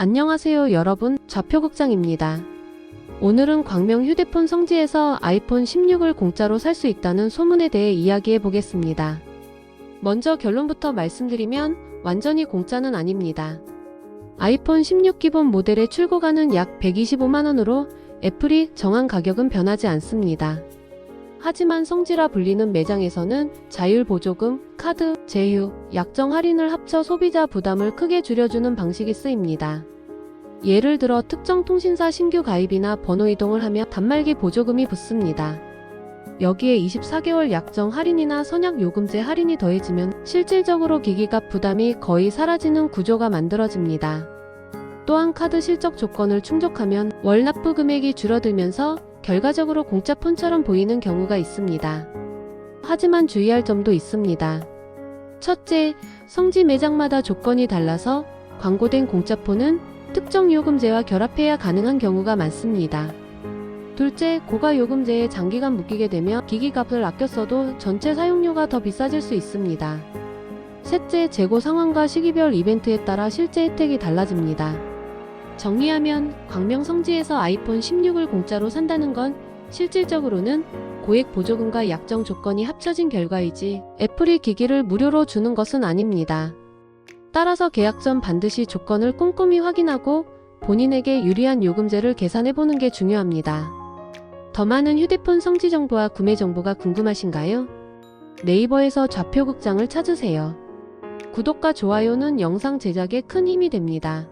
안녕하세요 여러분 좌표극장입니다. 오늘은 광명 휴대폰 성지에서 아이폰 16을 공짜로 살 수 있다는 소문에 대해 이야기해 보겠습니다. 먼저 결론부터 말씀드리면 완전히 공짜는 아닙니다. 아이폰 16 기본 모델의 출고가는 약 125만원으로 애플이 정한 가격은 변하지 않습니다. 하지만 성지라 불리는 매장에서는 자율 보조금, 카드, 제휴, 약정 할인을 합쳐 소비자 부담을 크게 줄여주는 방식이 쓰입니다. 예를 들어 특정 통신사 신규 가입이나 번호 이동을 하면 단말기 보조금이 붙습니다. 여기에 24개월 약정 할인이나 선약 요금제 할인이 더해지면 실질적으로 기기값 부담이 거의 사라지는 구조가 만들어집니다. 또한 카드 실적 조건을 충족하면 월 납부 금액이 줄어들면서 결과적으로 공짜 폰처럼 보이는 경우가 있습니다. 하지만 주의할 점도 있습니다. 첫째, 성지 매장마다 조건이 달라서 광고된 공짜 폰은 특정 요금제와 결합해야 가능한 경우가 많습니다. 둘째, 고가 요금제에 장기간 묶이게 되면 기기 값을 아껴 써도 전체 사용료가 더 비싸질 수 있습니다. 셋째, 재고 상황과 시기별 이벤트에 따라 실제 혜택이 달라집니다. 정리하면 광명 성지에서 아이폰 16을 공짜로 산다는 건 실질적으로는 고액 보조금과 약정 조건이 합쳐진 결과이지 애플이 기기를 무료로 주는 것은 아닙니다. 따라서 계약 전 반드시 조건을 꼼꼼히 확인하고 본인에게 유리한 요금제를 계산해 보는 게 중요합니다. 더 많은 휴대폰 성지 정보와 구매 정보가 궁금하신가요? 네이버에서 좌표 극장을 찾으세요. 구독과 좋아요는 영상 제작에 큰 힘이 됩니다.